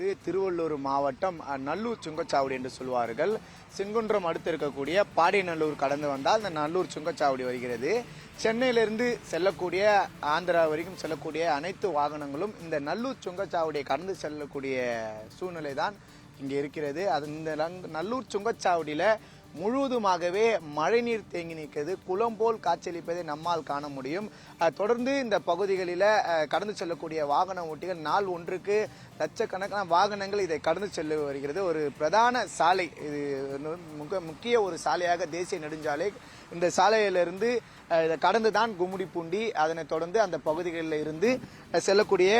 இருக்கிறது திருவள்ளூர் மாவட்டம் நல்லூர் சுங்கச்சாவடி என்று சொல்வார்கள். செங்குன்றம் அடுத்து இருக்கக்கூடிய பாடியநல்லூர் கடந்து வந்தால் அந்த நல்லூர் சுங்கச்சாவடி வருகிறது. சென்னையிலிருந்து செல்லக்கூடிய ஆந்திரா வரைக்கும் செல்லக்கூடிய அனைத்து வாகனங்களும் இந்த நல்லூர் சுங்கச்சாவடியை கடந்து செல்லக்கூடிய சூழ்நிலை தான் இங்கே இருக்கிறது. அது இந்த நல்லூர் சுங்கச்சாவடியில் முழுவதுமாகவே மழைநீர் தேங்கி நிற்கிறது. குளம் போல் காட்சியளிப்பதை நம்மால் காண முடியும். தொடர்ந்து இந்த பகுதிகளில் கடந்து செல்லக்கூடிய வாகன ஓட்டிகள் நாள் ஒன்றுக்கு லட்சக்கணக்கான வாகனங்கள் இதை கடந்து செல்ல வருகிறது. ஒரு பிரதான சாலை. இது முக முக்கிய ஒரு சாலையாக தேசிய நெடுஞ்சாலை. இந்த சாலையிலிருந்து இதை கடந்து தான் கும்மிடிப்பூண்டி அதனைத் தொடர்ந்து அந்த பகுதிகளில் இருந்து செல்லக்கூடிய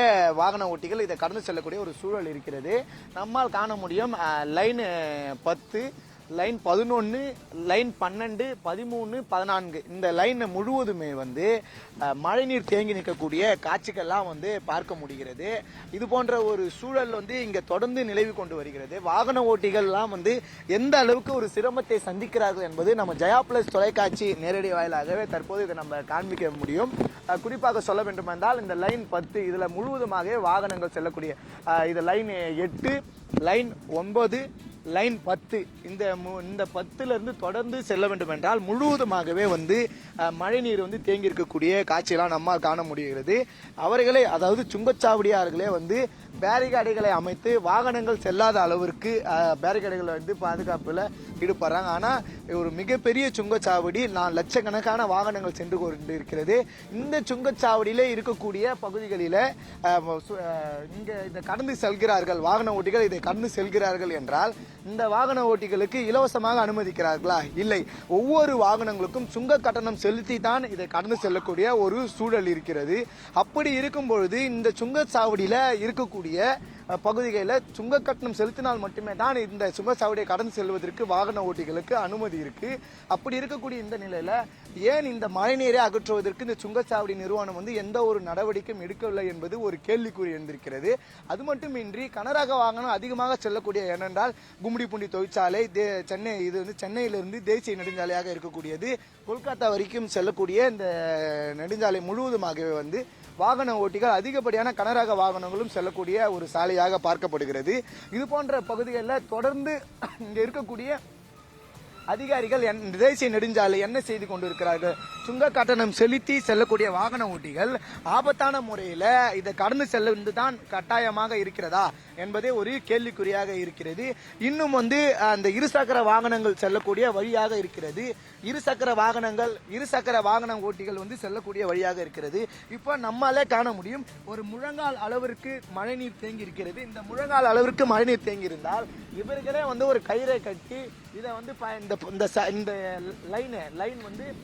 வாகன ஓட்டிகள் இதை கடந்து செல்லக்கூடிய ஒரு சூழல் இருக்கிறது. நம்மால் காண முடியும் லைனு பத்து லைன் பதினொன்று லைன் பன்னெண்டு பதிமூணு பதினான்கு. இந்த லைன் முழுவதுமே வந்து மழைநீர் தேங்கி நிற்கக்கூடிய காட்சிகள்லாம் வந்து பார்க்க முடிகிறது. இது போன்ற ஒரு சூழல் வந்து இங்கே தொடர்ந்து நிலவி கொண்டு வருகிறது. வாகன ஓட்டிகள்லாம் வந்து எந்த அளவுக்கு ஒரு சிரமத்தை சந்திக்கிறார்கள் என்பது நம்ம ஜெயா பிளஸ் தொலைக்காட்சி நேரடி வாயிலாகவே தற்போது இதை நம்ம காண்பிக்க முடியும். குறிப்பாக சொல்ல வேண்டுமென்றால் இந்த லைன் பத்து இதில் முழுவதுமாகவே வாகனங்கள் செல்லக்கூடிய இது லைன் எட்டு லைன் ஒன்பது லைன் பத்து. இந்த மு- இந்த பத்துலேருந்து தொடர்ந்து செல்ல வேண்டும் என்றால் முழுவதுமாகவே வந்து மழைநீர் வந்து தேங்கி இருக்கக்கூடிய காட்சியெல்லாம் நம்மால் காண முடிகிறது. அவர்களே அதாவது சுங்கச்சாவடியார்களே வந்து பேரிகார்டுகளை அமைத்து வாகனங்கள் செல்லாத அளவிற்கு அஹ், வந்து பாதுகாப்பில் ஈடுபடுறாங்க. ஆனால் ஒரு மிகப்பெரிய சுங்கச்சாவடி நான் லட்சக்கணக்கான வாகனங்கள் சென்று கொண்டு இருக்கிறது இந்த சுங்கச்சாவடியில் இருக்கக்கூடிய பகுதிகளில் இங்கே இதை கடந்து செல்கிறார்கள். வாகன ஓட்டிகள் இதை கடந்து செல்கிறார்கள் என்றால் இந்த வாகன ஓட்டிகளுக்கு இலவசமாக அனுமதிக்கிறார்களா? இல்லை. ஒவ்வொரு வாகனங்களுக்கும் சுங்க கட்டணம் செலுத்தி தான் இதை கடந்து செல்லக்கூடிய ஒரு சூழல் இருக்கிறது. அப்படி இருக்கும் பொழுது இந்த சுங்கச்சாவடியில் இருக்கக்கூடிய இருக்கக்கூடிய பகுதிகளில் சுங்க கட்டணம் செலுத்தினால் மட்டுமே தான் இந்த சுங்கச்சாவடியை கடந்து செல்வதற்கு வாகன ஓட்டிகளுக்கு அனுமதி இருக்குது அப்படி இருக்கக்கூடிய இந்த நிலையில் ஏன் இந்த மழைநீரை அகற்றுவதற்கு இந்த சுங்கச்சாவடி நிறுவனம் வந்து எந்த ஒரு நடவடிக்கையும் எடுக்கவில்லை என்பது ஒரு கேள்விக்குறி எழுந்திருக்கிறது. அது மட்டுமின்றி கனரக வாகனம் அதிகமாக செல்லக்கூடிய ஏனென்றால் கும்மிடிப்பூண்டி தொழிற்சாலை தே- சென்னை இது வந்து சென்னையிலிருந்து தேசிய நெடுஞ்சாலையாக இருக்கக்கூடியது. கொல்கத்தா வரைக்கும் செல்லக்கூடிய இந்த நெடுஞ்சாலை முழுவதுமாகவே வந்து வாகன ஓட்டிகள் அதிகப்படியான கனரக வாகனங்களும் செல்லக்கூடிய ஒரு சாலையாக பார்க்கப்படுகிறது. இது போன்ற பகுதிகளில் தொடர்ந்து இங்கே இருக்கக்கூடிய அதிகாரிகள் என் தேசிய நெடுஞ்சாலை என்ன செய்து கொண்டிருக்கிறார்கள்? சுங்க கட்டணம் செலுத்தி செல்லக்கூடிய வாகன ஓட்டிகள் ஆபத்தான முறையில் இதை கடந்து செல்வது தான் கட்டாயமாக இருக்கிறதா என்பதே ஒரு கேள்விக்குறியாக இருக்கிறது. இன்னும் வந்து அந்த இருசக்கர வாகனங்கள் செல்லக்கூடிய வழியாக இருக்கிறது. இருசக்கர வாகனங்கள் இருசக்கர வாகன ஓட்டிகள் வந்து செல்லக்கூடிய வழியாக இருக்கிறது. இப்போ நம்மாலே காண முடியும் ஒரு முழங்கால் அளவிற்கு மழைநீர் தேங்கி இருக்கிறது இந்த முழங்கால் அளவிற்கு மழைநீர் தேங்கி இருந்தால் இவர்களே வந்து ஒரு கயிறை கட்டி இதை வந்து இந்த இந்த ச- இந்த லைனு லைன் வந்து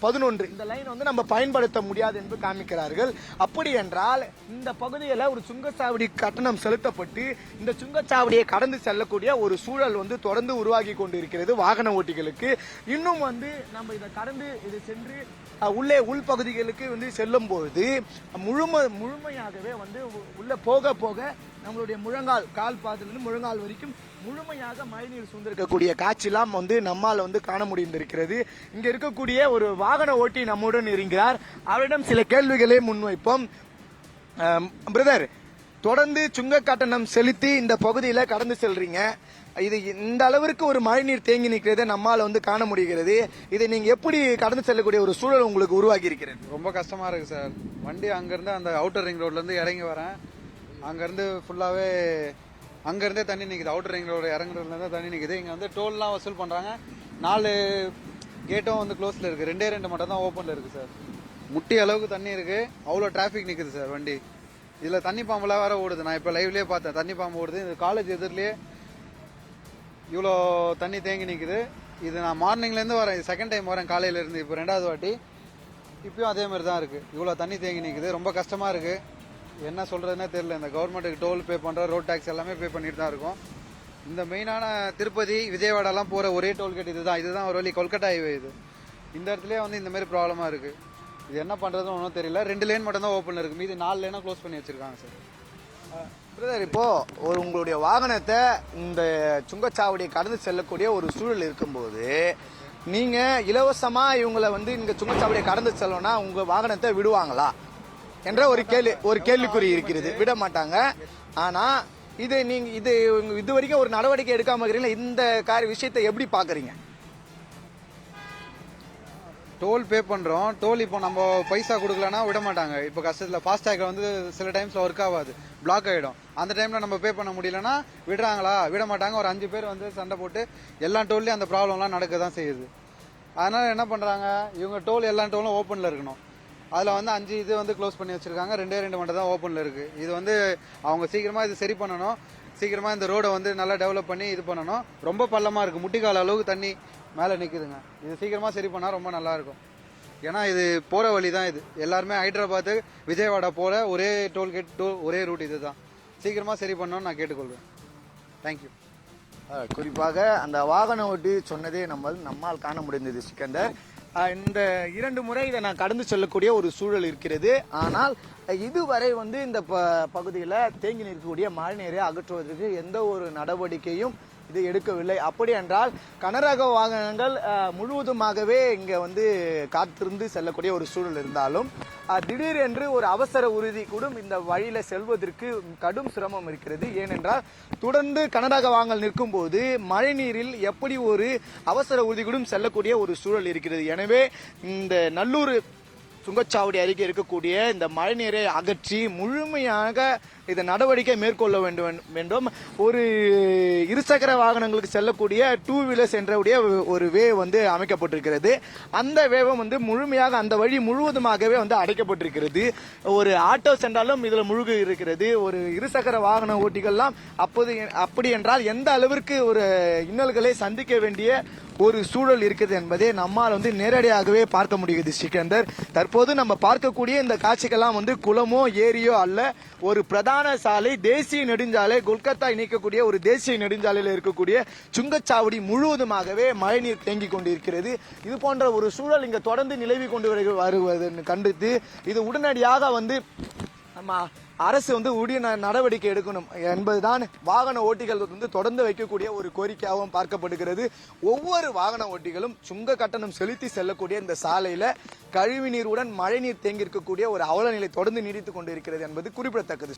பதினொன்று. இந்த லைன் வந்து நம்ம பயன்படுத்த முடியாது என்று காமிக்கிறார்கள். அப்படி என்றால் இந்த பகுதியில் ஒரு சுங்கச்சாவடி கட்டணம் செலுத்தப்பட்டு இந்த சுங்கச்சாவடியை கடந்து செல்லக்கூடிய ஒரு சூழல் வந்து தொடர்ந்து உருவாகி கொண்டிருக்கிறது வாகன ஓட்டிகளுக்கு. இன்னும் வந்து நம்ம இதை கடந்து இது சென்று உள்ளே உள்பகுதிகளுக்கு வந்து செல்லும் பொழுது முழும முழுமையாகவே வந்து உள்ளே போக போக நம்மளுடைய முழங்கால் கால் பாதத்திலிருந்து முழங்கால் வரைக்கும் முழுமையாக மழைநீர் சூழ்ந்திருக்கக்கூடிய காட்சிலாம் வந்து நம்மால் வந்து காண முடிந்திருக்கிறது. இங்கே இருக்கக்கூடிய ஒரு வாகன ஓட்டி நம்முடன் இருக்கிறார். அவரிடம் சில கேள்விகளை முன்வைப்போம். பிரதர் தொடர்ந்து சுங்க கட்டணம் செலுத்தி இந்த பகுதியில் கடந்து செல்றீங்க. இது இந்த அளவிற்கு ஒரு மழைநீர் தேங்கி நிற்கிறதை நம்மால் வந்து காண முடிகிறது. இதை நீங்கள் எப்படி கடந்து செல்லக்கூடிய ஒரு சூழல் உங்களுக்கு உருவாகி இருக்கிறது? ரொம்ப கஷ்டமாக இருக்குது சார். வண்டி அங்கேருந்து அந்த அவுட்டர் ரிங் ரோட்லேருந்து இறங்கி வரேன். அங்கேருந்து ஃபுல்லாகவே அங்கேருந்தே தண்ணி நிற்குது அவுட்டர் ரிங் ரோடு இறங்குறதுல தண்ணி நிற்குது இங்கே வந்து டோல்லாம் வசூல் பண்ணுறாங்க நாலு கேட்டும் வந்து க்ளோஸில் இருக்குது ரெண்டே ரெண்டு மட்டும் தான் ஓப்பனில் இருக்குது சார் முட்டி அளவுக்கு தண்ணி இருக்குது அவ்வளோ டிராஃபிக் நிற்குது சார் வண்டி. இதில் தண்ணி பாம்புலாம் வேற ஓடுது. நான் இப்போ லைவ்லேயே பார்த்தேன். தண்ணி பாம்பு ஓடுது. இந்த காலேஜ் எதிரிலே இவ்வளோ தண்ணி தேங்கி நிற்குது இது நான் மார்னிங்லேருந்து வரேன். செகண்ட் டைம் வரேன் காலையிலேருந்து இப்போ ரெண்டாவது வாட்டி. இப்பயும் அதே மாதிரி தான் இருக்குது இவ்வளோ தண்ணி தேங்கி நிற்குது ரொம்ப கஷ்டமாக இருக்குது என்ன சொல்கிறதுனே தெரியல. இந்த கவர்மெண்ட்டுக்கு டோல் பே பண்ணுற ரோட் டேக்ஸ் எல்லாமே பே பண்ணிட்டு தான் இருக்கும். இந்த மெயினான திருப்பதி விஜயவாடாலாம் போகிற ஒரே டோல்கேட் இதுதான். இதுதான் ஒரு வழி. கொல்கட்டா ஹைவே இது. இந்த இடத்துலயே வந்து இந்த மாதிரி ப்ராப்ளமாக இருக்குது இது என்ன பண்ணுறதுன்னு ஒன்றும் தெரியல. ரெண்டு லேன் மட்டும் தான் ஓப்பன் இருக்குது மீதி நாலு லேனாக க்ளோஸ் பண்ணி வச்சுருக்காங்க சார் பிரதர் இப்போது ஒரு உங்களுடைய வாகனத்தை இந்த சுங்கச்சாவடியை கடந்து செல்லக்கூடிய ஒரு சூழல் இருக்கும்போது நீங்கள் இலவசமாக இவங்களை வந்து இங்கே சுங்கச்சாவடியை கடந்து செல்லணும்னா உங்கள் வாகனத்தை விடுவாங்களா? என்ற ஒரு கேள்வி ஒரு கேள்விக்குறி இருக்கிறது. விட மாட்டாங்க. ஆனா இது நீங்க இது இது வரைக்கும் ஒரு நடவடிக்கை எடுக்காம இருக்கிறீங்களா? இந்த காரிய விஷயத்தை எப்படி பாக்குறீங்க? டோல் பே பண்ணுறோம் டோல் இப்போ நம்ம பைசா கொடுக்கலனா விட மாட்டாங்க. இப்போ கஷ்டத்தில் ஃபாஸ்டேக் வந்து சில டைம்ஸில் ஒர்க் ஆகாது. பிளாக் ஆகிடும் அந்த டைமில் நம்ம பே பண்ண முடியலன்னா விடுறாங்களா? விட மாட்டாங்க. ஒரு அஞ்சு பேர் வந்து சண்டை போட்டு எல்லா டோல்லையும் அந்த ப்ராப்ளம்லாம் நடக்க தான் செய்யுது. அதனால் என்ன பண்ணுறாங்க இவங்க டோல் எல்லா டோலும் ஓப்பனில் இருக்கணும். அதில் வந்து அஞ்சு இது வந்து க்ளோஸ் பண்ணி வச்சுருக்காங்க. ரெண்டே ரெண்டு மட்டும் தான் ஓப்பனில் இருக்குது இது வந்து அவங்க சீக்கிரமாக இது சரி பண்ணணும். சீக்கிரமாக இந்த ரோடை வந்து நல்லா டெவலப் பண்ணி இது பண்ணணும். ரொம்ப பள்ளமாக இருக்குது முட்டிக்கால அளவுக்கு தண்ணி மேலே நிற்குதுங்க இது சீக்கிரமாக சரி பண்ணால் ரொம்ப நல்லாயிருக்கும் ஏன்னா இது போகிற வழி தான் இது. எல்லாருமே ஹைதராபாத்து விஜயவாடா போல ஒரே டோல்கேட் டோ ஒரே ரூட் இது தான் சீக்கிரமாக சரி பண்ணணும்னு நான் கேட்டுக்கொள்வேன் தேங்க்யூ குறிப்பாக அந்த வாகன ஓட்டி சொன்னதே நம்ம நம்மால் காண முடிந்தது சிக்கந்தர். இந்த இரண்டு முறை இதை நான் கடந்து செல்லக்கூடிய ஒரு சூழல் இருக்கிறது. ஆனால் இதுவரை வந்து இந்த ப பகுதியில் தேங்கி நிற்கக்கூடிய மழைநீரை அகற்றுவதற்கு எந்த ஒரு நடவடிக்கையும் இது எடுக்கவில்லை. அப்படி என்றால் கனரக வாகனங்கள் முழுவதுமாகவே இங்கே வந்து காத்திருந்து செல்லக்கூடிய ஒரு சூழல் இருந்தாலும் திடீர் திடீரென்று ஒரு அவசர உறுதி கூட இந்த வழியில் செல்வதற்கு கடும் சிரமம் இருக்கிறது. ஏனென்றால் தொடர்ந்து கனரக வாங்கல் நிற்கும் போது மழைநீரில் எப்படி ஒரு அவசர உறுதி கூட செல்லக்கூடிய ஒரு சூழல் இருக்கிறது. எனவே இந்த நல்லூர் சுங்கச்சாவடி அருகே இருக்கக்கூடிய இந்த மழைநீரை அகற்றி முழுமையாக இந்த நடவடிக்கை மேற்கொள்ள வேண்டும் வேண்டும் ஒரு இருசக்கர வாகனங்களுக்கு செல்லக்கூடிய டூ வீலர்ஸ் என்றவுடைய ஒரு வே வந்து அமைக்கப்பட்டிருக்கிறது. அந்த வேவை வந்து முழுமையாக அந்த வழி முழுவதுமாகவே வந்து அடைக்கப்பட்டிருக்கிறது. ஒரு ஆட்டோ சென்றாலும் இதில் முழுகு இருக்கிறது. ஒரு இருசக்கர வாகன ஓட்டிகள்லாம் அப்போது அப்படி என்றால் எந்த அளவிற்கு ஒரு இன்னல்களை சந்திக்க வேண்டிய ஒரு சூழல் இருக்குது என்பதை நம்மால் வந்து நேரடியாகவே பார்க்க முடியுது சிக்கந்தர் தற்போது நம்ம பார்க்கக்கூடிய இந்த காட்சிகள்லாம் வந்து குளமோ ஏரியோ அல்ல ஒரு பிரதான சாலை தேசிய நெடுஞ்சாலை கொல்கத்தா இணைக்கக்கூடிய ஒரு தேசிய நெடுஞ்சாலையில் இருக்கக்கூடிய சுங்கச்சாவடி முழுவதுமாகவே மழைநீர் தேங்கிக் கொண்டிருக்கிறது. இது போன்ற ஒரு சூழல் இங்கே தொடர்ந்து நிலவி கொண்டு வருக- வருவதை கண்டித்து இது உடனடியாக வந்து நம்ம அரசு வந்து உரிய ந- நடவடிக்கை எடுக்கணும் என்பதுதான் வாகன ஓட்டிகள் வந்து தொடர்ந்து வைக்கக்கூடிய ஒரு கோரிக்கையாகவும் பார்க்கப்படுகிறது. ஒவ்வொரு வாகன ஓட்டிகளும் சுங்க கட்டணம் செலுத்தி செல்லக்கூடிய இந்த சாலையில் கழிவு நீருடன் மழைநீர் தேங்கி இருக்கக்கூடிய ஒரு அவல நிலை தொடர்ந்து நீடித்துக் கொண்டிருக்கிறது என்பது குறிப்பிடத்தக்கது.